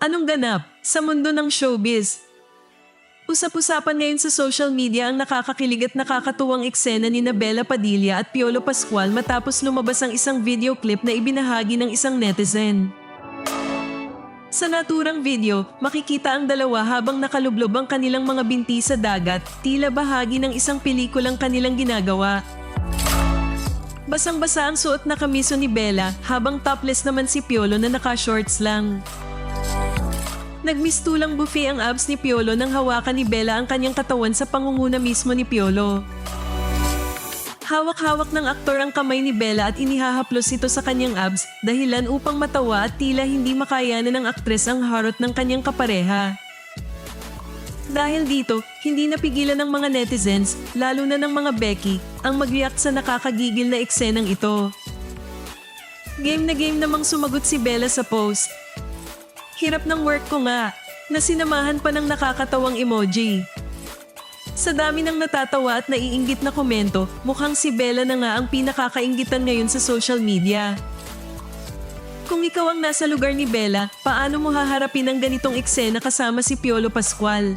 Anong ganap sa mundo ng showbiz? Usap-usapan ngayon sa social media ang nakakakilig at nakakatuwang eksena ni Bella Padilla at Piolo Pascual matapos lumabas ang isang video clip na ibinahagi ng isang netizen. Sa naturang video, makikita ang dalawa habang nakalublob ang kanilang mga binti sa dagat, tila bahagi ng isang pelikulang kanilang ginagawa. Basang-basa ang suot na kamiso ni Bella habang topless naman si Piolo na naka-shorts lang. Nagmistulang buffet ang abs ni Piolo nang hawakan ni Bella ang kanyang katawan sa pangunguna mismo ni Piolo. Hawak-hawak ng aktor ang kamay ni Bella at inihahaplos ito sa kanyang abs dahilan upang matawa at tila hindi makayanan ng aktres ang harot ng kanyang kapareha. Dahil dito, hindi napigilan ng mga netizens, lalo na ng mga Becky, ang mag-react sa nakakagigil na eksenang ito. Game na game namang sumagot si Bella sa post. Hirap ng work ko nga, na sinamahan pa ng nakakatawang emoji. Sa dami ng natatawa at naiinggit na komento, mukhang si Bella na nga ang pinakakainggitan ngayon sa social media. Kung ikaw ang nasa lugar ni Bella, paano mo haharapin ang ganitong eksena kasama si Piolo Pascual?